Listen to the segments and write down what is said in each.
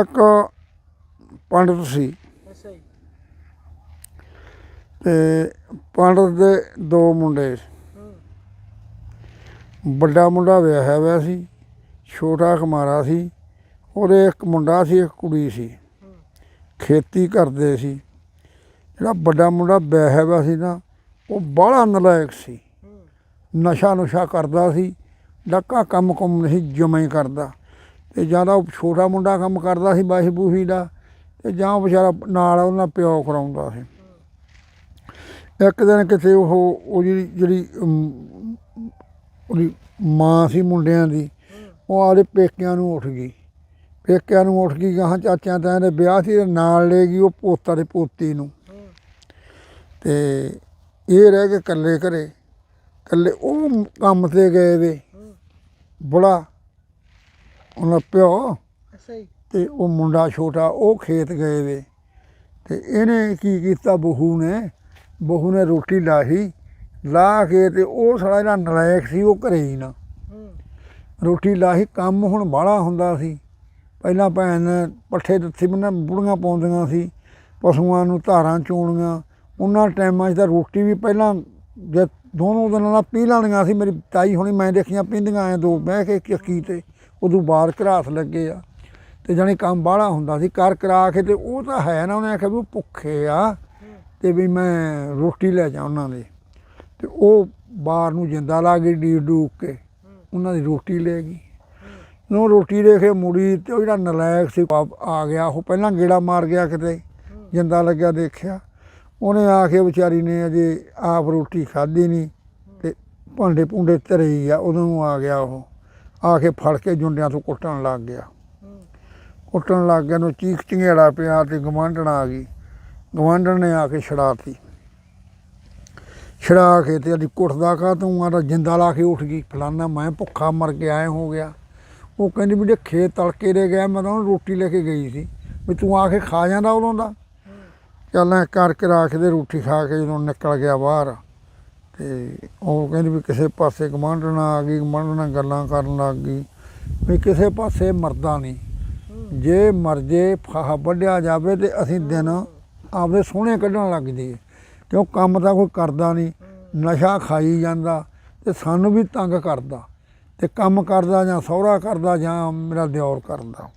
ਇੱਕ ਪੰਡਤ ਸੀ। ਅੱਛਾ ਜੀ। ਤੇ ਪੰਡਤ ਦੇ ਦੋ ਮੁੰਡੇ ਵੱਡਾ ਮੁੰਡਾ ਵਿਆਹਿਆ ਹੋਇਆ ਸੀ ਛੋਟਾ ਕੁਮਾਰਾ ਸੀ ਉਹਦੇ ਇੱਕ ਮੁੰਡਾ ਸੀ ਇੱਕ ਕੁੜੀ ਸੀ। ਖੇਤੀ ਕਰਦੇ ਸੀ। ਜਿਹੜਾ ਵੱਡਾ ਮੁੰਡਾ ਵਿਆਹਿਆ ਹੋਇਆ ਸੀ ਨਾ ਉਹ ਬਾਹਲਾ ਨਲਾਇਕ ਸੀ। ਨਸ਼ਾ ਨੁਸ਼ਾ ਕਰਦਾ ਸੀ ਡੱਕਾ ਕੰਮ ਕੁੰਮ ਨਹੀਂ ਜਮਾ ਕਰਦਾ। ਤੇ ਤਾਂ ਉਹ ਛੋਟਾ ਮੁੰਡਾ ਕੰਮ ਕਰਦਾ ਸੀ ਬਾਹੀ ਬੂਹੀ ਦਾ ਤੇ ਜਾਂ ਉਹ ਵਿਚਾਰਾ ਨਾਲ ਉਹਨਾਂ ਪਿਓ ਕਰਾਉਂਦਾ ਸੀ। ਇੱਕ ਦਿਨ ਕਿਤੇ ਉਹ ਉਹ ਜਿਹੜੀ ਜਿਹੜੀ ਉਹਦੀ ਮਾਂ ਸੀ ਮੁੰਡਿਆਂ ਦੀ, ਉਹ ਆਦੇ ਪੇਕਿਆਂ ਨੂੰ ਉੱਠ ਗਈ। ਪੇਕਿਆਂ ਨੂੰ ਉੱਠ ਗਈ, ਗਾਹਾਂ ਚਾਚਿਆਂ ਤਾਇਆਂ ਦੇ ਵਿਆਹ ਸੀ ਤੇ ਨਾਲ ਲੈ ਗਈ ਉਹ ਪੋਤਾ ਤੇ ਪੋਤੀ ਨੂੰ। ਹੂੰ ਤੇ ਇਹ ਰਹਿ ਕੇ ਇਕੱਲੇ ਘਰੇ। ਇਕੱਲੇ ਉਹ ਕੰਮ ਤੇ ਗਏ ਵੇ ਬੜਾ ਉਹਨਾਂ ਪਿਓ ਅੱਛਾ ਜੀ। ਤੇ ਉਹ ਮੁੰਡਾ ਛੋਟਾ ਉਹ ਖੇਤ ਗਏ ਵੇ। ਤੇ ਇਹਨੇ ਕੀ ਕੀਤਾ ਬਹੂ ਨੇ? ਬਹੂ ਨੇ ਰੋਟੀ ਲਾਹੀ ਲਾ ਕੇ ਤੇ ਉਹ ਸਾਲਾ ਜਿਹੜਾ ਨਲਾਇਕ ਸੀ ਉਹ ਘਰੇ ਹੀ ਨਾ। ਰੋਟੀ ਲਾਹੀ ਕੰਮ ਹੁਣ ਬਾਹਲਾ ਹੁੰਦਾ ਸੀ। ਪਹਿਲਾਂ ਭੈਣ ਪੱਠੇ ਦਿੱਤੇ ਬੰਨਾ ਬੁੜੀਆਂ ਪਾਉਂਦੀਆਂ ਸੀ ਪਸ਼ੂਆਂ ਨੂੰ ਧਾਰਾਂ ਚੋਣੀਆਂ। ਉਹਨਾਂ ਟਾਈਮਾਂ 'ਚ ਤਾਂ ਰੋਟੀ ਵੀ ਪਹਿਲਾਂ ਜੇ ਦੋਨੋਂ ਦਿਨਾਂ ਦਾ ਪੀ ਲੈਣੀਆਂ ਸੀ ਮੇਰੀ ਤਾਈ ਹੁਣੀ ਮੈਂ ਦੇਖੀਆਂ ਪੀਂਦੀਆਂ ਐ ਦੋ ਬਹਿ ਕੇ ਚੱਕੀ ਤੇ ਉਦੋਂ ਬਾਅਦ ਘਰਾਸ ਲੱਗੇ ਆ। ਤੇ ਜਾਣੀ ਕੰਮ ਬਾਹਲਾ ਹੁੰਦਾ ਸੀ ਕਰ ਕਰਾ ਕੇ ਤੇ ਉਹ ਤਾਂ ਹੈ ਨਾ, ਉਹਨੇ ਆਖਿਆ ਵੀ ਉਹ ਭੁੱਖੇ ਆ ਤੇ ਵੀ ਮੈਂ ਰੋਟੀ ਲੈ ਜਾ ਉਹਨਾਂ ਦੇ। ਤੇ ਉਹ ਬਾਹਰ ਨੂੰ ਜਿੰਦਾ ਲਾ ਗਈ ਡੀ ਡੂਕ ਕੇ, ਉਹਨਾਂ ਦੀ ਰੋਟੀ ਲੈ ਗਈ। ਨੂੰ ਰੋਟੀ ਦੇ ਕੇ ਮੁੜੀ ਤੇ ਉਹ ਜਿਹੜਾ ਨਲਾਇਕ ਸੀ ਆ- ਆ ਗਿਆ। ਉਹ ਪਹਿਲਾਂ ਗੇੜਾ ਮਾਰ ਗਿਆ ਕਿਤੇ, ਜਿੰਦਾ ਲੱਗਿਆ ਦੇਖਿਆ। ਉਹਨੇ ਆ ਕੇ ਵਿਚਾਰੀ ਨੇ ਅਜੇ ਆਪ ਰੋਟੀ ਖਾਧੀ ਨਹੀਂ ਤੇ ਭਾਂਡੇ ਭੁੰਡੇ ਧਰੇ ਹੀ ਆ, ਉਦੋਂ ਆ ਗਿਆ ਉਹ। ਆ ਕੇ ਫੜ ਕੇ ਜੁੰਡਿਆਂ ਤੋਂ ਕੁੱਟਣ ਲੱਗ ਗਿਆ। ਕੁੱਟਣ ਲੱਗ ਗਿਆ ਨੂੰ ਚੀਖ ਚਿੰਗੇੜਾ ਪਿਆ ਤੇ ਗਵਾਂਢਣ ਆ ਗਈ। ਗਵਾਂਢਣ ਨੇ ਆ ਕੇ ਛੜਾਤੀ ਛੜਾ ਕੇ ਤੇ ਅਦੀ ਕੁੱਟਦਾ ਕਾ ਤੂੰ ਆਦਾ ਜਿੰਦਾ ਲਾ ਕੇ ਉੱਠ ਗਈ। ਫਲਾਨਾ ਮੈਂ ਭੁੱਖਾ ਮਰ ਕੇ ਆਏ ਹੋ ਗਿਆ। ਉਹ ਕਹਿੰਦੀ ਵੀ ਜੇ ਖੇਤ ਤੜਕੇ ਦੇ ਗਿਆ ਮੈਂ ਤਾਂ ਉਹਨੂੰ ਰੋਟੀ ਲੈ ਕੇ ਗਈ ਸੀ। ਵੀ ਤੂੰ ਆ ਕੇ ਖਾ ਜਾਂਦਾ ਉਦੋਂ ਦਾ। ਚੱਲ ਐਂ ਕਰਕੇ ਰੱਖ ਰੋਟੀ ਖਾ ਕੇ ਜਦੋਂ ਨਿਕਲ ਗਿਆ ਬਾਹਰ। ਤੇ ਉਹ ਕਹਿੰਦੀ ਵੀ ਕਿਸੇ ਪਾਸੇ ਗਵਾਂਢਣ ਆ ਗਈ ਗਵਾਂਢਣ ਨਾਲ ਗੱਲਾਂ ਕਰਨ ਲੱਗ ਗਈ। ਵੀ ਕਿਸੇ ਪਾਸੇ ਮਰਦਾ ਨਹੀਂ। ਜੇ ਮਰ ਜੇ, ਫਾਹ ਵੱਢਿਆ ਜਾਵੇ ਤੇ ਅਸੀਂ ਦਿਨ ਆਪਦੇ ਸੋਹਣੇ ਕੱਢਣ ਲੱਗ ਜਾਈਏ। ਕਿਉਂ ਕੰਮ ਤਾਂ ਕੋਈ ਕਰਦਾ ਨਹੀਂ, ਨਸ਼ਾ ਖਾਈ ਜਾਂਦਾ ਤੇ ਸਾਨੂੰ ਵੀ ਤੰਗ ਕਰਦਾ। ਤੇ ਕੰਮ ਕਰਦਾ ਜਾਂ ਸਹੁਰਾ ਕਰਦਾ ਜਾਂ ਮੇਰਾ ਦਿਓਰ ਕਰਦਾ।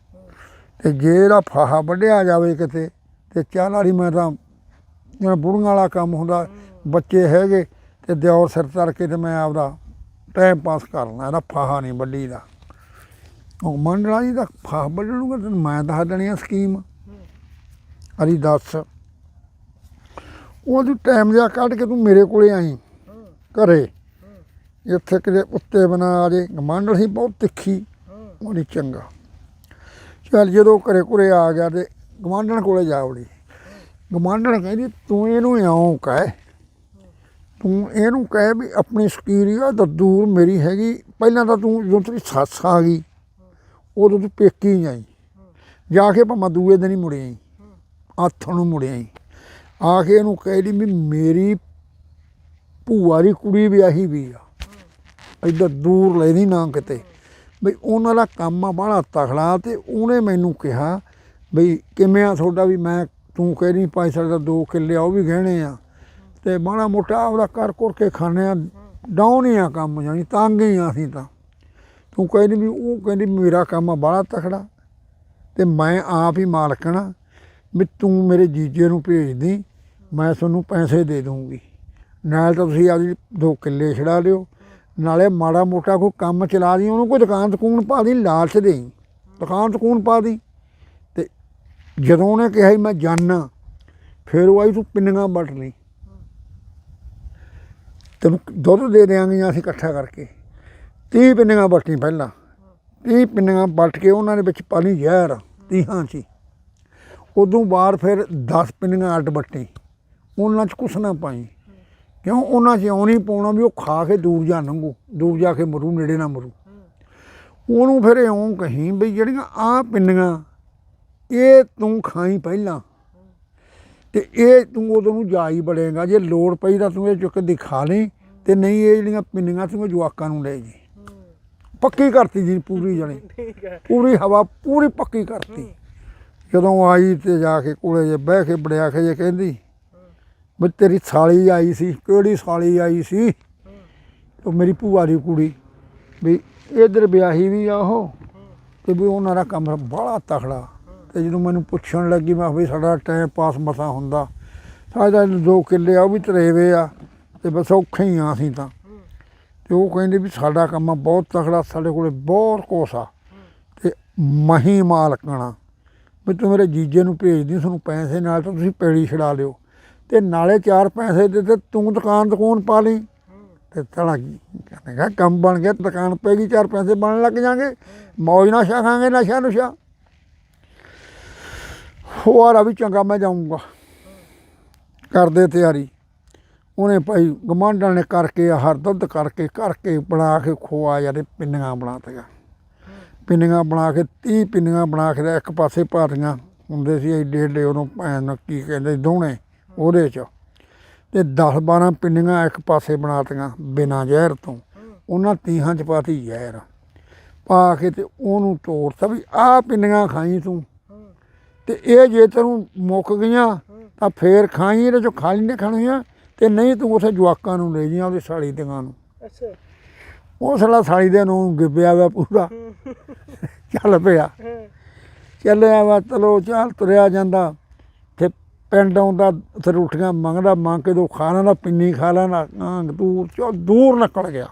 ਤੇ ਜੇ ਇਹਦਾ ਫਾਹਾ ਵੱਢਿਆ ਜਾਵੇ ਕਿਤੇ, ਤੇ ਚਾਹ ਵਾਲੀ ਮੈਂ ਤਾਂ ਜਿਹੜਾ ਬੁੜੀਆਂ ਵਾਲਾ ਕੰਮ ਹੁੰਦਾ, ਬੱਚੇ ਹੈਗੇ ਤੇ ਦਿਓਰ ਸਿਰ ਧਰ ਕੇ ਤੇ ਮੈਂ ਆਪਦਾ ਟਾਈਮ ਪਾਸ ਕਰਨਾ, ਇਹਦਾ ਫਾਹਾ ਨਹੀਂ ਵੱਢੀ ਦਾ ਉਹ ਮੰਡਲਾ ਜੀ ਦਾ ਫਾਹ ਵੱਢਣ ਨੂੰ ਤੈਨੂੰ ਮੈਂ ਦੱਸ ਦੇਣੀ ਆ ਸਕੀਮ। ਅਰੀ ਦੱਸ ਉਹਦੀ ਟਾਈਮ ਜਿਹਾ ਕੱਢ ਕੇ ਤੂੰ ਮੇਰੇ ਕੋਲੇ ਆਈ, ਘਰੇ। ਇੱਥੇ ਕਿਤੇ ਉੱਤੇ ਬਣਾ ਆ ਜੇ ਗਮਾਂਡਲ ਸੀ ਬਹੁਤ ਤਿੱਖੀ ਹੂੰ ਉਹਦੀ ਚੰਗਾ। ਚੱਲ ਜਦੋਂ ਘਰੇ ਘਰੇ ਆ ਗਿਆ ਤੇ ਗਮਾਂਡਣ ਕੋਲੇ ਜਾ ਵੜੀ। ਗਮਾਂਡਣ ਕਹਿੰਦੀ, ਤੂੰ ਇਹਨੂੰ ਇਉਂ ਕਹਿ ਤੂੰ ਇਹਨੂੰ ਕਹਿ ਵੀ ਆਪਣੀ ਸਕੀਰੀਆ ਤਾਂ ਦੂਰ ਮੇਰੀ ਹੈਗੀ। ਪਹਿਲਾਂ ਤਾਂ ਤੂੰ ਜਦੋਂ ਤੇਰੀ ਸੱਸ ਆ ਗਈ, ਉਦੋਂ ਤੂੰ ਪੇਕੀ ਜਾਈ ਜਾ ਕੇ ਭਾਵੇਂ ਦੂਏ ਦਿਨ ਹੀ ਮੁੜਿਆ ਆਈ ਹੱਥ ਨੂੰ ਮੁੜਿਆ ਆਈ। ਆ ਕੇ ਇਹਨੂੰ ਕਹਿ ਦੀ ਵੀ ਮੇਰੀ ਭੂਆ ਦੀ ਕੁੜੀ ਵਿਆਹੀ ਵੀ ਆ। ਇੱਧਰ ਦੂਰ ਲੈਦੀ ਨਾ ਕਿਤੇ। ਬਈ ਉਹਨਾਂ ਦਾ ਕੰਮ ਆ ਬਾਹਲਾ ਤਖਲਾ ਤੇ ਉਹਨੇ ਮੈਨੂੰ ਕਿਹਾ, ਬਈ ਕਿਵੇਂ ਆ ਤੁਹਾਡਾ ਵੀ ਮੈਂ ਤੂੰ ਕਹਿ ਨਹੀਂ ਪਾਈ ਸਕਦਾ ਦੋ ਕਿੱਲੇ ਆ, ਉਹ ਵੀ ਗਹਿਣੇ ਆ। ਤੇ ਮਾੜਾ ਮੋਟਾ ਉਹਦਾ ਕਰ ਕਰ ਕੇ ਖਾਣੇ ਆ ਡਾਊਨ ਹੀ ਆ ਕੰਮ ਜਾਨੀ ਤੰਗ ਹੀ ਆ ਅਸੀਂ ਤਾਂ। ਤੂੰ ਕਹਿੰਦੀ ਵੀ, ਉਹ ਕਹਿੰਦੀ ਮੇਰਾ ਕੰਮ ਆ, ਬਾਹਲਾ ਤਖੜਾ ਤੇ ਮੈਂ ਆਪ ਹੀ ਮਾਲਕਣਾ ਵੀ ਤੂੰ ਮੇਰੇ ਜੀਜੇ ਨੂੰ ਭੇਜ ਦੀ, ਮੈਂ ਤੁਹਾਨੂੰ ਪੈਸੇ ਦੇ ਦੂੰਗੀ ਨਾਲ ਤਾਂ ਤੁਸੀਂ ਆਪਦੀ ਦੋ ਕਿੱਲੇ ਛੜਾ ਲਿਓ ਨਾਲੇ ਮਾੜਾ ਮੋਟਾ ਕੋਈ ਕੰਮ ਚਲਾ ਦੀ, ਉਹਨੂੰ ਕੋਈ ਦੁਕਾਨ ਤਕੂਨ ਪਾ ਦੀ, ਲਾਲਚ ਦੇ ਦੁਕਾਨ ਤਕੂਨ ਪਾ ਦੀ। ਤੇ ਜਦੋਂ ਉਹਨੇ ਕਿਹਾ ਸੀ ਮੈਂ ਜਾਣਾ ਫਿਰ ਉਹ ਆਈ ਤੂੰ ਪਿੰਨੀਆਂ ਵੱਟ ਲਈ। ਤੈਨੂੰ ਦੁੱਧ ਦੇ ਦਿਆਂਗੇ ਅਸੀਂ ਇਕੱਠਾ ਕਰਕੇ। 30 ਪਿੰਨੀਆਂ ਵੱਟਣੀ ਪਹਿਲਾਂ। 30 ਪਿੰਨੀਆਂ ਵੱਟ ਕੇ ਉਹਨਾਂ ਦੇ ਵਿੱਚ ਪਾਣੀ ਜ਼ਹਿਰ, ਤੀਹਾਂ ਚ ਹੀ। ਉਦੋਂ ਬਾਅਦ ਫਿਰ 10 ਪਿੰਨੀਆਂ ਅੱਡ ਵੱਟੀ। ਉਹਨਾਂ ਚ ਕੁਛ ਨਾ ਪਾਈ। ਕਿਉਂ? ਉਹਨਾਂ 'ਚ ਇਉਂ ਨਹੀਂ ਪਾਉਣਾ ਵੀ ਉਹ ਖਾ ਕੇ ਦੂਰ ਜਾ ਲੰਘੂ, ਦੂਰ ਜਾ ਕੇ ਮਰੂ, ਨੇੜੇ ਨਾ ਮਰੂ। ਉਹਨੂੰ ਫਿਰ ਇਉਂ ਕਹੀਂ ਵੀ ਜਿਹੜੀਆਂ ਆ ਪਿੰਨੀਆਂ, ਇਹ ਤੂੰ ਖਾਈ ਪਹਿਲਾਂ। ਤੇ ਇਹ ਤੂੰ ਉਦੋਂ ਨੂੰ ਜਾ ਹੀ ਬੜੇਗਾ ਜੇ ਲੋੜ ਪਈ ਤਾਂ ਤੂੰ ਇਹ ਚੁੱਕ ਦਿਖਾ ਲਈ ਤੇ ਨਹੀਂ ਇਹ ਜਿਹੜੀਆਂ ਪਿੰਨੀਆਂ ਤੂੰ ਜਵਾਕਾਂ ਨੂੰ ਲੈ ਜੀ। ਪੱਕੀ ਕਰਤੀ ਜੀ ਪੂਰੀ ਜਣੀ। ਪੂਰੀ ਹਵਾ ਪੂਰੀ ਪੱਕੀ ਕਰਤੀ। ਜਦੋਂ ਆਈ ਤੇ ਜਾ ਕੇ ਕੋਲੇ ਜੇ ਬਹਿ ਕੇ ਬੜਿਆ ਕੇ ਜੇ ਕਹਿੰਦੀ ਵੀ ਤੇਰੀ ਸਾਲੀ ਆਈ ਸੀ ਕਿਹੜੀ ਸਾਲੀ ਆਈ ਸੀ? ਉਹ ਮੇਰੀ ਭੂਆ ਦੀ ਕੁੜੀ। ਵੀ ਇਧਰ ਵਿਆਹੀ ਵੀ ਆ ਉਹ। ਤੇ ਵੀ ਉਹਨਾਂ ਦਾ ਕੰਮ ਬੜਾ ਤਖੜਾ ਤੇ ਜਦੋਂ ਮੈਨੂੰ ਪੁੱਛਣ ਲੱਗੀ, ਮੈਂ ਕਿਹਾ ਵੀ ਸਾਡਾ ਟਾਈਮ ਪਾਸ ਮਸਾ ਹੁੰਦਾ। ਸਾਡਾ ਦੋ ਕਿੱਲੇ ਆ, ਉਹ ਵੀ ਤਰੇਵੇ ਆ, ਤੇ ਬਸ ਔਖੇ ਹੀ ਆ ਅਸੀਂ ਤਾਂ। ਤੇ ਉਹ ਕਹਿੰਦੇ ਵੀ ਸਾਡਾ ਕੰਮ ਬਹੁਤ ਤਕੜਾ, ਸਾਡੇ ਕੋਲੇ ਬਹੁਤ ਕੁਛ ਆ। ਤੇ ਮਹੀ ਮਾਲਕਣਾ ਵੀ ਤੂੰ ਮੇਰੇ ਜੀਜੇ ਨੂੰ ਭੇਜਦੀ ਤੁਹਾਨੂੰ ਪੈਸੇ ਨਾਲ ਤਾਂ ਤੁਸੀਂ ਪੈੜੀ ਛਡਾ ਲਿਓ। ਤੇ ਨਾਲੇ ਚਾਰ ਪੈਸੇ ਦੇ ਤੇ ਤੂੰ ਦੁਕਾਨ ਦੁਕਾਨ ਪਾ ਲਈ। ਤੇ ਤਲਾ ਕਹਿੰਦਾ ਕੰਮ ਬਣ ਗਿਆ, ਦੁਕਾਨ ਪੈ ਗਈ, ਚਾਰ ਪੈਸੇ ਬਣਨ ਲੱਗ ਜਾਣਗੇ। ਮੌਜ ਨਾਲ ਛਕਾਂਗੇ ਨਸ਼ਾ ਨੁਸ਼ਾ ਹੋਰ ਵੀ ਚੰਗਾ ਮੈਂ ਜਾਊਂਗਾ। ਕਰਦੇ ਤਿਆਰੀ। ਉਹਨੇ ਭਾਈ ਗਮਾਂਡਾਂ ਨੇ ਕਰਕੇ, ਹਰ ਦੁੱਧ ਕਰਕੇ ਕਰਕੇ ਬਣਾ ਕੇ ਖੋਆ ਜਿਹੜੇ ਪਿੰਨੀਆਂ ਬਣਾਤੀਆਂ। ਪਿੰਨੀਆਂ ਬਣਾ ਕੇ 30 ਪਿੰਨੀਆਂ ਬਣਾ ਕੇ ਤੇ ਇੱਕ ਪਾਸੇ ਪਾਤੀਆਂ ਹੁੰਦੇ ਸੀ, ਏਡੇ ਏਡੇ ਉਹਨੂੰ ਭੈਣ ਕੀ ਕਹਿੰਦੇ ਦੋਣੇ ਉਹਦੇ ਚ। ਤੇ 10 12 ਪਿੰਨੀਆਂ ਇੱਕ ਪਾਸੇ ਬਣਾਤੀਆਂ ਬਿਨਾਂ ਜ਼ਹਿਰ ਤੋਂ। ਉਹਨਾਂ ਤੀਹਾਂ ਚ ਪਾਤੀ ਜ਼ਹਿਰ। ਪਾ ਕੇ ਤੇ ਉਹਨੂੰ ਤੋੜਤਾ ਵੀ ਆਹ ਪਿੰਨੀਆਂ ਖਾਈ ਤੂੰ। ਤੇ ਇਹ ਜੇ ਤੈਨੂੰ ਮੁੱਕ ਗਈਆਂ ਤਾਂ ਫੇਰ ਖਾਈ ਇਹਦੇ ਚੋਂ ਖਾਲੀ ਨੇ ਖਾਣੀਆਂ ਤੇ ਨਹੀਂ ਤੂੰ ਉਥੇ ਜਵਾਕਾਂ ਨੂੰ ਲੈ ਜੀਆਂ ਉਹਦੀ ਸਾਲੀ ਦੀਆਂ ਨੂੰ। ਅੱਛਾ। ਉਹ ਸਾਲਾ ਸਾਲੀ ਦੇ ਨੂੰ ਗਿੱਬਿਆ ਵਾ ਪੂਰਾ। ਚੱਲ ਪਿਆ। ਚੱਲਿਆ ਵਾ ਚਲੋ ਚੱਲ ਤੁਰਿਆ ਜਾਂਦਾ। ਤੇ ਪਿੰਡ ਆਉਂਦਾ ਉੱਥੇ ਰੋਟੀਆਂ ਮੰਗਦਾ ਮੰਗ ਕੇ ਦੋ ਖਾ ਲੈਂਦਾ ਪਿੰਨੀ ਖਾ ਆਂ ਦੂਰ ਚੋ ਦੂਰ ਨਿਕਲ ਗਿਆ।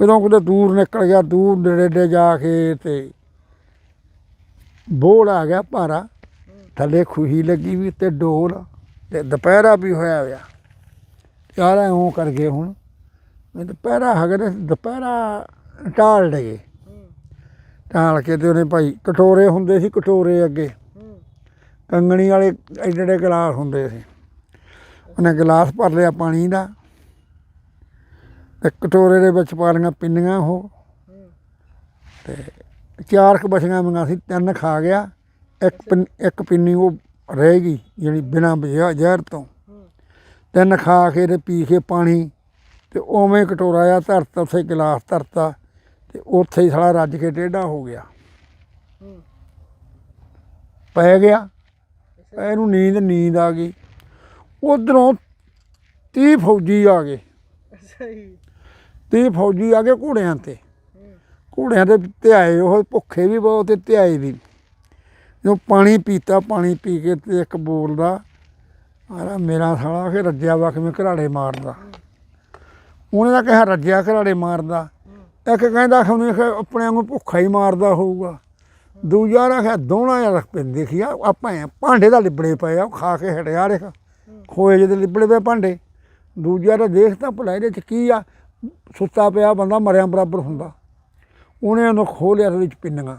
ਜਦੋਂ ਕਿਤੇ ਦੂਰ ਨਿਕਲ ਗਿਆ ਦੂਰ ਨੇੜੇ ਦੇ ਜਾ ਕੇ ਤੇ ਬੋਲ ਆ ਗਿਆ ਭਾਰਾ। ਥੱਲੇ ਖੁਹੀ ਲੱਗੀ ਵੀ ਤੇ ਡੋਲ ਤੇ ਦੁਪਹਿਰਾ ਵੀ ਹੋਇਆ ਹੋਇਆ। ਯਾਰ ਐਂ ਕਰ ਗਏ ਹੁਣ। ਮੈਂ ਦੁਪਹਿਰਾ ਹਗਰੇ ਦੁਪਹਿਰਾ ਟਾਲ ਲਏ। ਟਾਲ ਕੇ ਤੇ ਉਹਨੇ ਭਾਈ ਕਟੋਰੇ ਹੁੰਦੇ ਸੀ ਕਟੋਰੇ ਅੱਗੇ। ਕੰਗਣੀ ਵਾਲੇ ਐਡੇ ਐਡੇ ਗਲਾਸ ਹੁੰਦੇ ਸੀ। ਉਹਨੇ ਗਲਾਸ ਭਰ ਲਿਆ ਪਾਣੀ ਦਾ। ਤੇ ਕਟੋਰੇ ਦੇ ਵਿੱਚ ਪਾ ਲਈਆਂ ਪਿੰਨੀਆਂ ਉਹ। ਤੇ ਚਾਰ ਕੁ ਬਚੀਆਂ ਮੰਗਾ ਸੀ ਤਿੰਨ ਖਾ ਗਿਆ ਇੱਕ ਪਿੰਨ- ਇੱਕ ਪਿੰਨੀ ਉਹ ਰਹਿ ਗਈ ਜਿਹੜੀ ਬਿਨਾਂ ਜ਼ਹਿ- ਜ਼ਹਿਰ ਤੋਂ। ਤਿੰਨ ਖਾ ਕੇ ਤੇ ਪੀ ਕੇ ਪਾਣੀ ਤੇ ਉਵੇਂ ਕਟੋਰਾ ਆ ਧਰਤਾ ਉੱਥੇ ਗਲਾਸ ਧਰਤਾ ਤੇ ਉੱਥੇ ਹੀ ਸਾਲਾ ਰੱਜ ਕੇ ਟੇਢਾ ਹੋ ਗਿਆ। ਪੈ ਗਿਆ ਇਹਨੂੰ ਨੀਂਦ ਨੀਂਦ ਆ ਗਈ। ਉਧਰੋਂ 30 ਫੌਜੀ ਆ ਗਏ। ਜੀ। 30 ਫੌਜੀ ਆ ਗਏ ਘੋੜਿਆਂ ਤੇ। ਘੋੜਿਆਂ ਦੇ ਧਿਆਏ, ਉਹ ਭੁੱਖੇ ਵੀ ਬਹੁਤ ਤੇ ਧਿਆਏ ਵੀ। ਜੋ ਪਾਣੀ ਪੀਤਾ, ਪਾਣੀ ਪੀ ਕੇ ਤੇ ਇੱਕ ਬੋਲਦਾ ਆਰਾ ਮੇਰਾ ਸਾਲਾ ਕਿ ਰੱਜਿਆ ਵਾ ਕਿਵੇਂ ਘਰਾੜੇ ਮਾਰਦਾ। ਉਹਨੇ ਤਾਂ ਕਿਹਾ, ਰੱਜਿਆ ਘਰਾੜੇ ਮਾਰਦਾ। ਇੱਕ ਕਹਿੰਦਾ ਖੁਨੇ ਆਪਣੇ ਵਾਂਗੂ ਭੁੱਖਾ ਹੀ ਮਾਰਦਾ ਹੋਊਗਾ। ਦੂਜਾ ਰੱਖਿਆ ਦੋਣਾ ਯਾਰ ਦੇਖਿਆ ਆਪਾਂ ਭਾਂਡੇ ਦਾ ਲਿਬੜੇ ਪਏ ਆ, ਉਹ ਖਾ ਕੇ ਹਟਿਆ ਦੇਖ ਖੋਏ ਜਿਹੇ ਲਿਬੜੇ ਪਏ ਭਾਂਡੇ। ਦੂਜਾ ਤਾਂ ਦੇਖ ਤਾਂ ਭਲਾ ਇਹਦੇ ਚ ਕੀ ਆ, ਸੁੱਤਾ ਪਿਆ ਬੰਦਾ, ਮਰਿਆ ਬਰਾਬਰ ਹੁੰਦਾ। ਉਹਨੇ ਉਹਨੂੰ ਖੋਲਿਆ ਉਹਦੇ ਵਿੱਚ ਪਿੰਨੀਆਂ।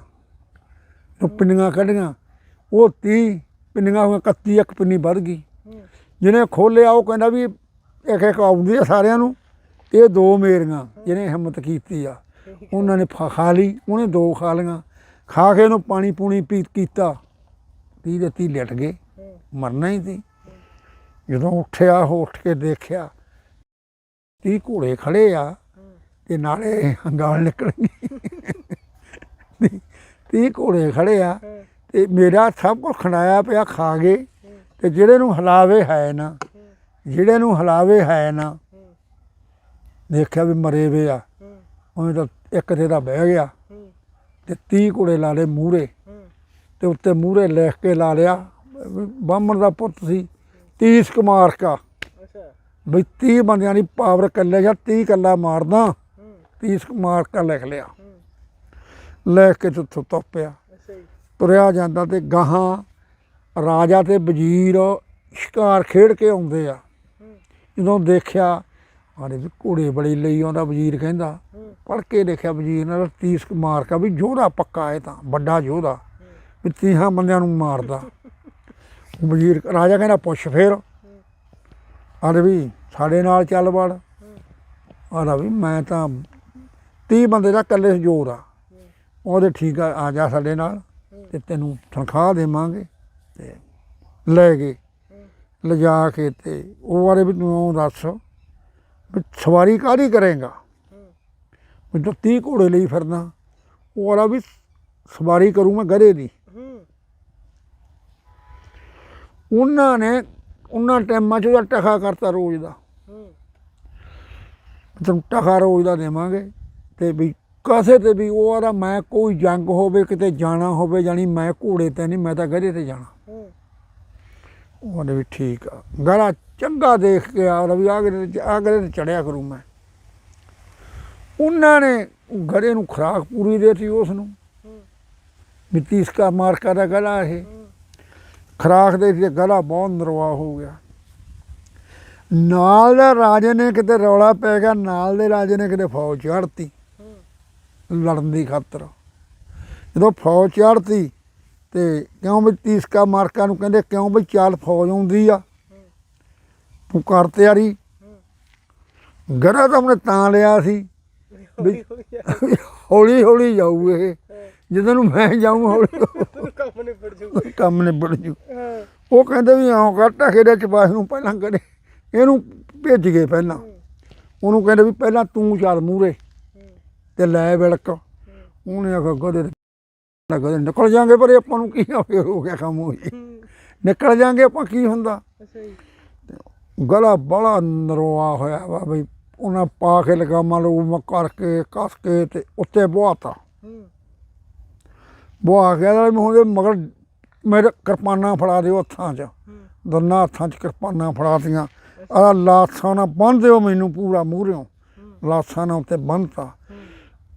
ਉਹ ਪਿੰਨੀਆਂ ਕੱਢੀਆਂ। ਉਹ 30 ਪਿੰਨੀਆਂ ਹੋਈਆਂ 31 ਇੱਕ ਪਿੰਨੀ ਵੱਧ ਗਈ। ਜਿਹਨੇ ਖੋਲਿਆ ਉਹ ਕਹਿੰਦਾ ਵੀ ਇੱਕ ਇੱਕ ਆਉਂਦੀ ਆ ਸਾਰਿਆਂ ਨੂੰ। ਇਹ ਦੋ ਮੇਰੀਆਂ ਜਿਹਨੇ ਹਿੰਮਤ ਕੀਤੀ ਆ। ਉਹਨਾਂ ਨੇ ਫਾ- ਖਾ ਲਈ। ਉਹਨੇ ਦੋ ਖਾ ਲਈਆਂ। ਖਾ ਕੇ ਉਹਨੂੰ ਪਾਣੀ ਪੂਣੀ ਪੀ ਕੀਤਾ। ਤੀਹ ਦੇ ਤੀਹ ਲਿਟ ਗਏ। ਮਰਨਾ ਹੀ ਸੀ। ਜਦੋਂ ਉੱਠਿਆ, ਉਹ ਉੱਠ ਕੇ ਦੇਖਿਆ, ਤੀਹ ਘੋੜੇ ਖੜੇ ਆ ਤੇ ਨਾਲੇ ਗਾਲ ਨਿਕਲ ਗਈ। ਤੀਹ ਘੋੜੇ ਖੜੇ ਆ ਤੇ ਮੇਰਾ ਸਭ ਕੁਝ ਖਣਾਇਆ ਪਿਆ ਖਾ ਗਏ ਤੇ ਜਿਹੜੇ ਨੂੰ ਹਲਾਵੇ ਹੈ ਨਾ, ਜਿਹੜੇ ਨੂੰ ਹਲਾਵੇ ਹੈ ਨਾ, ਦੇਖਿਆ ਵੀ ਮਰੇ ਵੇ ਆ। ਉਹਨੇ ਤਾਂ ਇੱਕ ਤੇ ਤਾਂ ਬਹਿ ਗਿਆ ਤੇ 30 ਘੋੜੇ ਲਾ ਲਏ ਮੂਹਰੇ ਤੇ ਉੱਤੇ ਮੂਹਰੇ ਲਿਖ ਕੇ ਲਾ ਲਿਆ ਵੀ ਬਾਹਮਣ ਦਾ ਪੁੱਤ ਸੀ 30 ਕੁਮਾਰ ਕਾ। ਅੱਛਾ ਬਈ 30 ਬੰਦਿਆਂ ਦੀ ਪਾਵਰ ਕੱਲੇ ਜਾਂ 30 ਕੱਲਾ ਮਾਰਦਾ 30 ਕੁਮਾਰ ਕਾ ਲਿਖ ਲਿਆ। ਲੈ ਕੇ ਤੇ ਉੱਥੋਂ ਜੀ। ਤੁਰਿਆ ਜਾਂਦਾ ਤੇ ਗਾਹਾਂ ਰਾਜਾ ਤੇ ਵਜ਼ੀਰ ਸ਼ਿਕਾਰ ਖੇਡ ਕੇ ਆਉਂਦੇ ਆ। ਜਦੋਂ ਦੇਖਿਆ ਆਰੇ ਵੀ ਘੋੜੇ ਬੜੀ ਲਈ ਆਉਂਦਾ ਵਜ਼ੀਰ ਕਹਿੰਦਾ। ਪੜ ਕੇ ਦੇਖਿਆ ਵਜ਼ੀਰ ਨੇ 30 ਕੁਮਾਰ ਕਾ ਵੀ ਯੋਧਾ ਪੱਕਾ ਹੈ ਤਾਂ ਵੱਡਾ ਯੋਧਾ ਵੀ ਤੀਹਾਂ ਬੰਦਿਆਂ ਨੂੰ ਮਾਰਦਾ। ਵਜ਼ੀਰ ਰਾਜਾ ਕਹਿੰਦਾ ਪੁੱਛ ਫੇਰ। ਆਰੇ ਵੀ ਸਾਡੇ ਨਾਲ ਚੱਲ ਵੜ। ਆਰਾ ਵੀ ਮੈਂ ਤਾਂ 30 ਬੰਦੇ ਦਾ ਇਕੱਲੇ ਜੋਰ ਆ ਉਹਦੇ ਠੀਕ ਆ ਆ ਜਾ ਸਾਡੇ ਨਾਲ ਤੇ ਤੈਨੂੰ ਤਨਖਾਹ ਦੇਵਾਂਗੇ ਤੇ ਲੈ ਗਏ ਲਿਜਾ ਕੇ ਤੇ ਉਹ ਵਾਲੇ ਵੀ ਤੂੰ ਦੱਸ ਵੀ ਸਵਾਰੀ ਕਾਹਦੀ ਕਰੇਗਾ? ਵੀ ਤੂੰ 30 ਘੋੜੇ ਲਈ ਫਿਰਨਾ। ਉਹ ਵਾਲਾ ਵੀ ਸਵਾਰੀ ਕਰੂੰ ਮੈਂ ਗਧੇ ਦੀ। ਉਹਨਾਂ ਨੇ, ਉਹਨਾਂ ਟਾਈਮਾਂ 'ਚ ਉਹਦਾ ਟਖਾ ਕਰਤਾ ਰੋਜ਼ ਦਾ। ਤੈਨੂੰ ਟਖਾ ਰੋਜ਼ ਦਾ ਦੇਵਾਂਗੇ ਤੇ ਵੀ ਕਾਸੇ ਤੇ ਵੀ ਉਹ ਆਦਾ ਮੈਂ ਕੋਈ ਜੰਗ ਹੋਵੇ ਕਿਤੇ ਜਾਣਾ ਹੋਵੇ ਜਾਨੀ ਮੈਂ ਘੋੜੇ ਤੇ ਨਹੀਂ ਮੈਂ ਤਾਂ ਗਧੇ ਤੇ ਜਾਣਾ। ਹੂੰ। ਉਹਨੇ ਵੀ ਠੀਕ ਆ। ਗਲਾ ਚੰਗਾ ਦੇਖ ਕੇ ਆ ਵੀ ਆਗਰੇ ਤੇ ਆਗਰੇ ਤੇ ਚੜਿਆ ਕਰੂ ਮੈਂ। ਉਹਨਾਂ ਨੇ ਗੜੇ ਨੂੰ ਖੁਰਾਕ ਪੂਰੀ ਦੇਤੀ ਉਸ ਨੂੰ ਮਿੱਤੀ ਇਸਕਾ ਮਾਰਕਾ ਦਾ ਗਲਾ ਇਹ। ਹੂੰ। ਖਰਾਕ ਦੇ ਤੇ ਗਲਾ ਬਹੁਤ ਨਰਵਾ ਹੋ ਗਿਆ। ਨਾਲ ਦੇ ਰਾਜੇ ਨੇ ਕਿਤੇ ਰੌਲਾ ਪੈ ਗਿਆ ਨਾਲ ਦੇ ਰਾਜੇ ਨੇ ਕਿਤੇ ਫੌਜ ਚੜਤੀ ਲੜਨ ਦੀ ਖਾਤਰ। ਜਦੋਂ ਫੌਜ ਚੜਤੀ ਤੇ ਕਿਉਂ ਵੀ ਤੀਸਕਾ ਮਾਰਕਾ ਨੂੰ ਕਹਿੰਦੇ ਕਿਉਂ ਵੀ ਚਾਲ ਫੌਜ ਆਉਂਦੀ ਆ? ਤੂੰ ਕਰ ਤਿਆਰੀ। ਗੜਾ ਤਾਂ ਉਹਨੇ ਤਾਂ ਲਿਆ ਸੀ ਹੌਲੀ ਹੌਲੀ ਜਾ ਜਾਊ ਇਹ। ਜਦੋਂ ਨੂੰ ਮੈਂ ਜਾਊਂ ਹੌਲੀ ਕੰਮ ਨਿਬੜ ਜੂ। ਹਾਂ। ਉਹ ਕਹਿੰਦੇ ਵੀ ਆਉਂ ਕਰ ਟਕੇ ਦੇ ਚਬਾਸ ਨੂੰ ਪਹਿਲਾਂ ਕਰੇ। ਇਹਨੂੰ ਭੇਜ ਗਏ ਪਹਿਲਾਂ। ਉਹਨੂੰ ਕਹਿੰਦੇ ਵੀ ਪਹਿਲਾਂ ਤੂੰ ਚੱਲ ਮੂਰੇ ਤੇ ਲੈ ਵਿਲਕ ਉਹਨੇ ਆਖਿਆ ਗਦੇ ਨਾ ਗਦੇ ਨਿਕਲ ਜਾਾਂਗੇ ਪਰ ਆਪਾਂ ਨੂੰ ਕੀ ਫੇਰ ਹੋ ਗਿਆ ਕੰਮ ਹੋਈ ਹੂੰ। ਨਿਕਲ ਜਾਾਂਗੇ ਆਪਾਂ ਕੀ ਹੁੰਦਾ? ਗਲਾ ਬੜਾ ਨਰਵਾ ਹੋਇਆ ਵਾ ਬਈ ਉਹਨਾਂ ਪਾ ਕੇ ਲਗਾਮਾਂ ਲੋ ਮ ਕਰਕੇ ਕੱਸ ਕੇ ਤੇ ਉੱਤੇ ਬੁਹਾਤਾ। ਬੁਹਾ ਕੇ ਨਾਲ ਉਹਦੇ ਮਗਰ ਮੇਰੇ ਕਿਰਪਾਨਾਂ ਫੜਾ ਦਿਓ ਹੱਥਾਂ 'ਚ। ਦੋਨਾਂ ਹੱਥਾਂ 'ਚ ਕਿਰਪਾਨਾਂ ਫੜਾਤੀਆਂ ਆ ਲਾਸਾਂ ਨਾਲ ਬੰਨ੍ਹ ਦਿਓ ਮੈਨੂੰ ਪੂਰਾ ਮੂਹਰਿਓਂ ਲਾਸਾਂ ਨਾਲ ਉੱਤੇ ਬੰਨ੍ਹਤਾ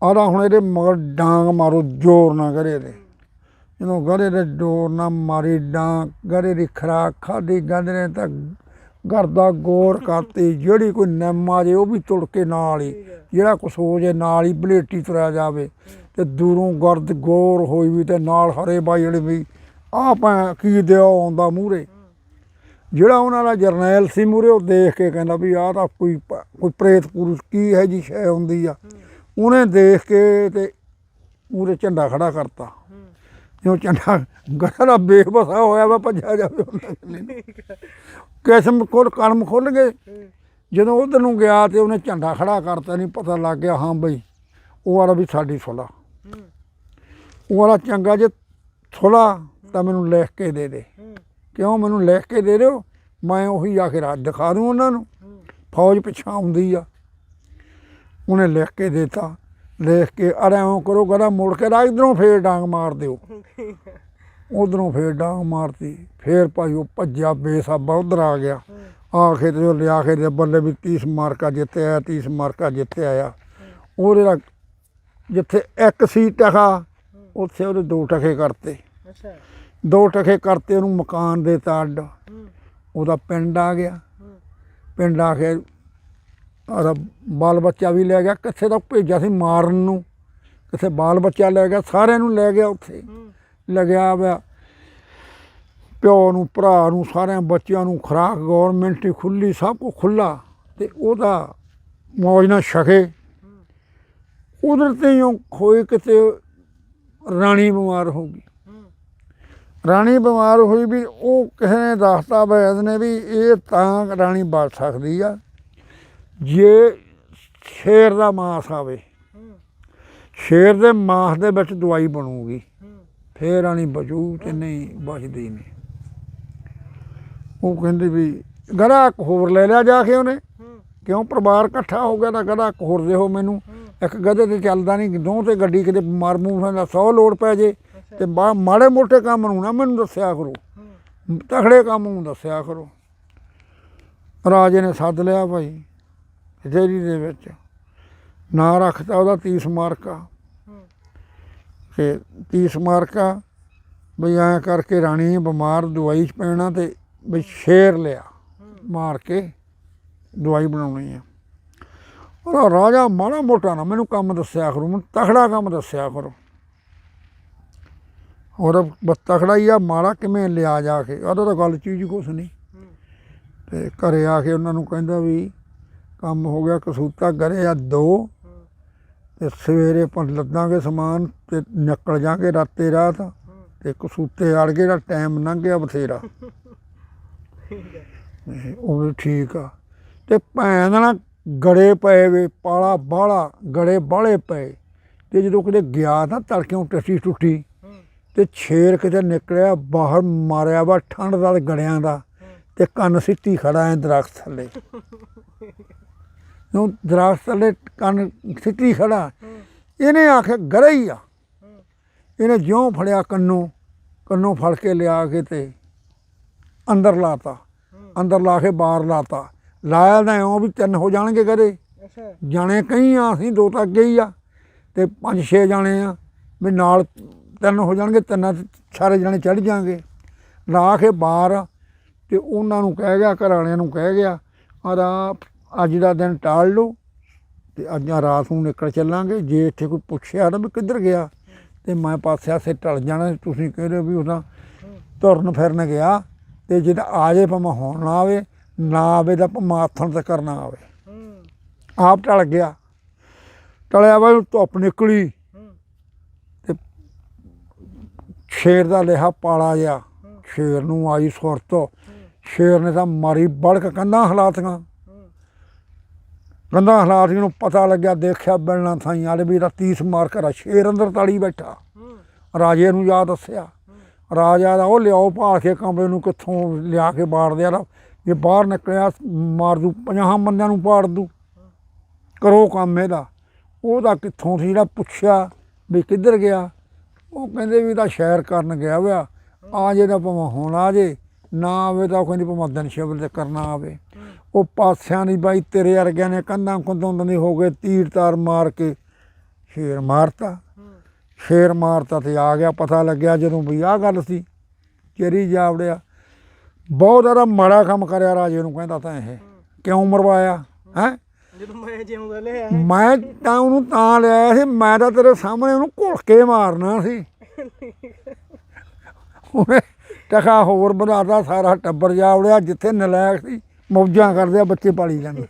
ਆਦਾ ਹੁਣ ਇਹਦੇ ਮਗਰ ਡਾਂਗ ਮਾਰੋ, ਜ਼ੋਰ ਨਾ ਕਰੇ ਦੇ ਜਦੋਂ ਗਰੇ ਦੇ ਜ਼ੋਰ ਨਾ ਮਾਰੀ ਡਾਂਗ ਗਰੇ ਦੀ ਖਰਾਕ ਖਾਦੀ ਗੰਦ ਨੇ ਤਾਂ ਗਰਦਾ ਗੌਰ ਕਰਤੀ, ਜਿਹੜੀ ਕੋਈ ਨਿੰਮਾ ਜੇ ਉਹ ਵੀ ਤੁੜ ਕੇ ਨਾਲ ਹੀ, ਜਿਹੜਾ ਕੁਛ ਹੋ ਜੇ ਨਾਲ ਹੀ ਬਲੇਟੀ ਤੁਰਿਆ ਜਾਵੇ। ਤੇ ਦੂਰੋਂ ਗਰਦ ਗੌਰ ਹੋਈ ਵੀ ਤੇ ਨਾਲ ਹਰੇ ਬਾਈ ਜਿਹੜੇ ਵੀ ਆਪਾਂ ਕੀ ਦਿਓ ਆਉਂਦਾ ਮੂਹਰੇ। ਜਿਹੜਾ ਉਹਨਾਂ ਦਾ ਜਰਨੈਲ ਸੀ ਮੂਹਰੇ, ਉਹ ਦੇਖ ਕੇ ਕਹਿੰਦਾ ਵੀ ਆਹ ਤਾਂ ਕੋਈ ਕੋਈ ਪ੍ਰੇਤ ਪੁਰਸ਼ ਕੀ ਹੈ ਜੀ ਸ਼ੈ ਹੁੰਦੀ ਆ। ਉਹਨੇ ਦੇਖ ਕੇ ਤੇ ਮੂਹਰੇ ਝੰਡਾ ਖੜਾ ਕਰਤਾ। ਹੂੰ ਜੋ ਝੰਡਾ ਗੜਾ ਬੇਬਸਾ ਹੋਇਆ ਵਾ, ਭੱਜਿਆ ਜਾਵੇ ਕਿਸਮ ਕੋਲ ਕਰਮ ਖੁੱਲ ਗਏ। ਜਦੋਂ ਉਧਰ ਨੂੰ ਗਿਆ ਤੇ ਉਹਨੇ ਝੰਡਾ ਖੜਾ ਕਰਤਾ, ਨਹੀਂ ਪਤਾ ਲੱਗ ਗਿਆ, ਹਾਂ ਬਈ, ਉਹ ਵਾਲਾ ਵੀ ਸਾਡੀ ਸੁਲਾ। ਉਹ ਵਾਲਾ ਚੰਗਾ ਜੇ ਸੁਲਾ, ਤਾਂ ਮੈਨੂੰ ਲਿਖ ਕੇ ਦੇ ਦੇ। ਕਿਉਂ ਮੈਨੂੰ ਲਿਖ ਕੇ ਦੇ ਦਿਓ? ਮੈਂ ਉਹੀ ਆ ਕੇ ਰਾਤ ਦਿਖਾ ਦੂੰ ਉਹਨਾਂ ਨੂੰ। ਫੌਜ ਪਿੱਛਾ ਆਉਂਦੀ ਆ। ਉਹਨੇ ਲਿਖ ਕੇ ਦਿੱਤਾ। ਲਿਖ ਕੇ ਅਰੇ ਐਂ ਕਰੋ ਗੜਾ ਮੁੜ ਕੇ ਰਾ ਇਧਰੋਂ ਫੇਰ ਡਾਂਗ ਮਾਰ ਦਿਓ। ਉਧਰੋਂ ਫੇਰ ਡਾਂਗ ਮਾਰਤੀ। ਫੇਰ ਭਾਈ ਉਹ ਭੱਜਿਆ ਬੇਸਾਬਾ ਉਧਰ ਆ ਗਿਆ। ਆ ਕੇ ਤੇ ਉਹ ਲਿਆ ਕੇ ਦੇ ਬੱਲੇ ਵੀ 30 ਮਾਰਕਾ ਜਿੱਤੇ ਆਇਆ 30 ਮਾਰਕਾ ਜਿੱਤੇ ਆਇਆ। ਉਹਦੇ ਦਾ ਜਿੱਥੇ ਇੱਕ ਸੀ ਟਖਾ ਉੱਥੇ ਉਹਦੇ ਦੋ ਟਖੇ ਕਰਤੇ। ਅੱਛਾ। ਦੋ ਟਖੇ ਕਰਤੇ ਉਹਨੂੰ ਮਕਾਨ ਦੇ ਤਾ ਅੱਡ ਹੂੰ। ਉਹਦਾ ਪਿੰਡ ਆ ਗਿਆ। ਪਿੰਡ ਆ ਕੇ ਉਹਦਾ ਬਾਲ ਬੱਚਾ ਵੀ ਲੈ ਗਿਆ, ਕਿੱਥੇ ਤੱਕ ਭੇਜਿਆ ਸੀ ਮਾਰਨ ਨੂੰ। ਕਿੱਥੇ ਬਾਲ ਬੱਚਾ ਲੈ ਗਿਆ, ਸਾਰਿਆਂ ਨੂੰ ਲੈ ਗਿਆ ਉੱਥੇ। ਹੂੰ ਲੱਗਿਆ ਵਾ ਪਿਓ ਨੂੰ, ਭਰਾ ਨੂੰ, ਸਾਰਿਆਂ ਬੱਚਿਆਂ ਨੂੰ, ਖੁਰਾਕ ਗਵਰਨਮੈਂਟ ਹੀ ਖੁੱਲੀ ਸਭ ਕੁਝ ਖੁੱਲਾ ਤੇ ਉਹਦਾ ਮੌਜ ਨਾ ਛਕੇ। ਉਧਰ ਤੇ ਉਹ ਖੋਏ ਕਿਤੇ ਰਾਣੀ ਬਿਮਾਰ ਹੋ ਗਈ। ਰਾਣੀ ਬਿਮਾਰ ਹੋਈ ਵੀ ਉਹ ਕਿਸੇ ਨੇ ਦੱਸਤਾ ਵੈਦ ਨੇ ਵੀ ਇਹ ਤਾਂ ਰਾਣੀ ਬਚ ਸਕਦੀ ਆ। ਜੇ ਸ਼ੇਰ ਦਾ ਮਾਸ ਆਵੇ, ਸ਼ੇਰ ਦੇ ਮਾਸ ਦੇ ਵਿੱਚ ਦਵਾਈ ਬਣੂਗੀ ਹੂੰ ਫੇਰ ਰਾਣੀ ਬਚੂ ਤੇ ਨਹੀਂ ਬਚਦੀ ਨਹੀਂ ਉਹ ਕਹਿੰਦੇ ਵੀ ਗੜਾ ਇੱਕ ਹੋਰ ਲੈ ਲਿਆ ਜਾ ਕੇ ਉਹਨੇ। ਕਿਉਂ? ਪਰਿਵਾਰ ਇਕੱਠਾ ਹੋ ਗਿਆ ਤਾਂ ਗਧਾ ਇੱਕ ਹੋਰ ਦੇਹੋ ਮੈਨੂੰ। ਇੱਕ ਗਧੇ ਤੇ ਚੱਲਦਾ ਨਹੀਂ ਦੋ ਤੇ ਗੱਡੀ ਕਿਤੇ ਮਾਰ ਮੂੰਹ ਦਾ 100 ਲੋੜ ਪੈ ਜੇ। ਤੇ ਬਾ- ਮਾੜੇ ਮੋਟੇ ਕੰਮ ਨੂੰ ਨਾ ਮੈਨੂੰ ਦੱਸਿਆ ਕਰੋ। ਤਖੜੇ ਕੰਮ ਨੂੰ ਦੱਸਿਆ ਕਰੋ। ਰਾਜੇ ਨੇ ਸੱਦ ਲਿਆ ਭਾਈ। ਕਚਹਿਰੀ ਦੇ ਵਿੱਚ। ਨਾਂ ਰੱਖਤਾ ਉਹਦਾ ਤੀਸ ਮਾਰਕਾ। ਹੂੰ ਤੇ ਤੀਸ ਮਾਰਕਾ ਬਈ ਐਂ ਕਰਕੇ ਰਾਣੀ ਬਿਮਾਰ ਦਵਾਈ ਚ ਪੈਣਾ ਤੇ ਬਈ ਸ਼ੇਰ ਲਿਆ, ਮਾਰ ਕੇ ਦਵਾਈ ਬਣਾਉਣੀ ਆ। ਉਹ ਰਾਜਾ ਮਾੜਾ ਮੋਟਾ ਨਾ ਮੈਨੂੰ ਕੰਮ ਦੱਸਿਆ ਕਰੋ, ਮੈਨੂੰ ਤਖੜਾ ਕੰਮ ਦੱਸਿਆ ਕਰੋ। ਹੋਰ ਬਸ ਤਖੜਾ ਹੀ ਆ, ਮਾੜਾ ਕਿਵੇਂ ਲਿਆ ਜਾ ਕੇ, ਉਹਦਾ ਤਾਂ ਗੱਲ ਚੀਜ਼ ਕੁਛ ਨਹੀਂ। ਹੂੰ ਤੇ ਘਰੇ ਆ ਕੇ ਉਹਨਾਂ ਨੂੰ ਕਹਿੰਦਾ ਵੀ ਕੰਮ ਹੋ ਗਿਆ, ਕਸੂਤਾ ਗਰੇ ਆ ਦੋ ਹੂੰ ਤੇ ਸਵੇਰੇ ਆਪਾਂ ਲੱਦਾਂਗੇ ਸਮਾਨ ਤੇ ਨਿਕਲ ਜਾਾਂਗੇ ਰਾਤੇ ਰਾਤ ਹੂੰ ਤੇ ਕਸੂਤੇ ਅੜ ਗਏ ਦਾ ਟਾਈਮ ਲੰਘ ਗਿਆ ਬਥੇਰਾ। ਉਹ ਵੀ ਠੀਕ ਆ। ਤੇ ਭੈਣ ਦਾ ਨਾ ਗੜੇ ਪਏ ਵੇ, ਪਾਲਾ ਬਾਹਲਾ ਗੜੇ ਬਾਹਲੇ ਪਏ। ਤੇ ਜਦੋਂ ਕਿਤੇ ਗਿਆ ਤਾਂ ਤੜਕਿਓਂ ਟੱਸੀ ਟੁੱਟੀ ਹੂੰ ਤੇ ਸ਼ੇਰ ਕਿਤੇ ਨਿਕਲਿਆ, ਬਾਹਰ ਮਾਰਿਆ ਵਾ ਠੰਡ ਦਾ ਗੜਿਆਂ ਦਾ ਤੇ ਕੰਨ ਸਿੱਟੀ ਖੜਾ ਹੈ ਦਰਖਤ ਥੱਲੇ। ਨੂੰ ਦਰਖਤ ਥੱਲੇ ਕੰਨ ਸਿੱਟੀ ਖੜਾ। ਇਹਨੇ ਆਖਿਆ ਗੜਾ ਹੀ ਆ। ਇਹਨੇ ਜਿਉਂ ਫੜਿਆ ਕੰਨੋਂ ਕੰਨੋਂ ਫੜ ਕੇ ਲਿਆ ਕੇ ਤੇ ਅੰਦਰ ਲਾਤਾ। ਅੰਦਰ ਲਾ ਕੇ ਬਾਹਰ ਲਾਤਾ। ਲਾਇਆ ਤਾਂ ਇਉਂ ਵੀ ਤਿੰਨ ਹੋ ਜਾਣਗੇ ਕਦੇ ਜਾਣੇ ਕਈ ਆ ਅਸੀਂ ਦੋ ਤਾਂ ਅੱਗੇ ਹੀ ਆ। ਤੇ ਪੰਜ ਛੇ ਜਾਣੇ ਆ। ਵੀ ਨਾਲ ਤਿੰਨ ਹੋ ਜਾਣਗੇ ਤਿੰਨਾਂ 'ਚ ਸਾਰੇ ਜਾਣੇ ਚੜ ਜਾਣਗੇ। ਲਾ ਕੇ ਬਾਹਰ ਤੇ ਉਹਨਾਂ ਨੂੰ ਕਹਿ ਗਿਆ ਘਰ ਵਾਲਿਆਂ ਨੂੰ ਕਹਿ ਗਿਆ ਆਦਾ ਅੱਜ ਦਾ ਦਿਨ ਟਾਲ ਲਓ ਤੇ ਅੱਜ ਰਾਤ ਨੂੰ ਨਿਕਲ ਚੱਲਾਂਗੇ। ਜੇ ਇੱਥੇ ਕੋਈ ਪੁੱਛਿਆ ਨਾ ਵੀ ਕਿੱਧਰ ਗਿਆ ਤੇ ਮੈਂ ਪਾਸੇ ਆਸੇ ਟਲ ਜਾਣਾ ਤੁਸੀਂ ਕਹਿ ਰਹੇ ਹੋ ਵੀ ਉਹਦਾ ਤੁਰਨ ਫਿਰਨ ਗਿਆ ਤੇ ਜਿਹਦਾ ਆ ਜੇ ਭਾਵੇਂ ਹੁਣ ਨਾ ਆਵੇ ਨਾ ਆਵੇ ਤਾਂ ਭਾਵੇਂ ਆਥਣ ਤੇ ਕਰਨਾ ਆਵੇ। ਆਪ ਟਲ ਗਿਆ। ਟਲਿਆ ਵਾ ਧੁੱਪ ਨਿਕਲੀ ਹੂੰ ਸ਼ੇਰ ਦਾ ਲਿਹਾ ਪਾਲਾ ਗਿਆ ਸ਼ੇਰ ਨੂੰ ਆਈ ਸੁਰਤ, ਸ਼ੇਰ ਨੇ ਤਾਂ ਮਾਰੀ ਬੜਕ ਕੰਧਾਂ ਹਲਾਤੀਆਂ। ਹੂੰ ਕੰਧਾਂ ਹਲਾਤੀਆਂ ਨੂੰ ਪਤਾ ਲੱਗਿਆ ਦੇਖਿਆ ਬਿਲਣਾ ਥਾਈ ਵਾਲੇ ਵੀ ਦਾ ਤੀਸ ਮਾਰ ਕਰਾ ਸ਼ੇਰ ਅੰਦਰ ਤਲੀ ਬੈਠਾ। ਰਾਜੇ ਨੂੰ ਯਾਦ ਦੱਸਿਆ। ਰਾਜਾ ਦਾ ਉਹ ਲਿਆਓ ਭਾਲ ਕੇ ਕਮਰੇ ਨੂੰ ਕਿੱਥੋਂ ਲਿਆ ਕੇ ਬਾੜ ਦਿਆ ਲਾ। ਜੇ ਬਾਹਰ ਨਿਕਲਿਆ ਮਾਰ ਦੂ 50 ਬੰਦਿਆਂ ਨੂੰ ਪਾੜ ਦੂ। ਕਰੋ ਕੰਮ ਇਹਦਾ। ਉਹਦਾ ਕਿੱਥੋਂ ਸੀ ਜਿਹੜਾ ਪੁੱਛਿਆ ਵੀ ਕਿੱਧਰ ਗਿਆ? ਉਹ ਕਹਿੰਦੇ ਵੀ ਤਾਂ ਸ਼ਹਿਰ ਕਰਨ ਗਿਆ ਹੋਇਆ। ਆ ਜੇ ਤਾਂ ਭਾਵੇਂ ਹੁਣ ਆ ਜੇ ਨਾ ਆਵੇ ਤਾਂ ਉਹ ਕਹਿੰਦੀ ਭਾਵੇਂ ਦਿਨ ਸ਼ਬਦ ਤੇ ਕਰਨਾ ਆਵੇ। ਉਹ ਪਾਸਿਆਂ ਦੀ ਬਾਈ ਤੇਰੇ ਵਰਗਿਆਂ ਨੇ ਕੰਧਾਂ ਕੁੰਦੋਂ ਦੇ ਹੋ ਗਏ ਤੀਰ ਤਾਰ ਮਾਰ ਕੇ ਸ਼ੇਰ ਮਾਰਤਾ। ਸ਼ੇਰ ਮਾਰਤਾ ਤੇ ਆ ਗਿਆ ਪਤਾ ਲੱਗਿਆ ਜਦੋਂ ਵੀ ਆਹ ਗੱਲ ਸੀ ਚੇਰੀ ਜਾਵੜਿਆ। ਬਹੁਤ ਜ਼ਿਆਦਾ ਮਾੜਾ ਕੰਮ ਕਰਿਆ ਰਾਜੇ ਨੂੰ ਕਹਿੰਦਾ ਤਾਂ ਇਹ। ਕਿਉਂ ਮਰਵਾਇਆ ਹੈ? ਜਦੋਂ ਮੈਂ ਜਿਉਂਦਾ ਲਿਆ। ਮੈਂ ਤਾਂ ਉਹਨੂੰ ਤਾਂ ਲਿਆਇਆ ਸੀ ਮੈਂ ਤਾਂ ਤੇਰੇ ਸਾਹਮਣੇ ਉਹਨੂੰ ਘੁਲ ਕੇ ਮਾਰਨਾ ਸੀ। ਉਹਨੇ ਟਕਾ ਹੋਰ ਬਣਾਤਾ ਸਾਰਾ ਟੱਬਰ ਜਾਵੜਿਆ ਜਿੱਥੇ ਨਲਾਇਕ ਸੀ। ਮੌਜਾਂ ਕਰਦੇ ਆ ਬੱਚੇ ਪਾਲੀ ਜਾਂਦੇ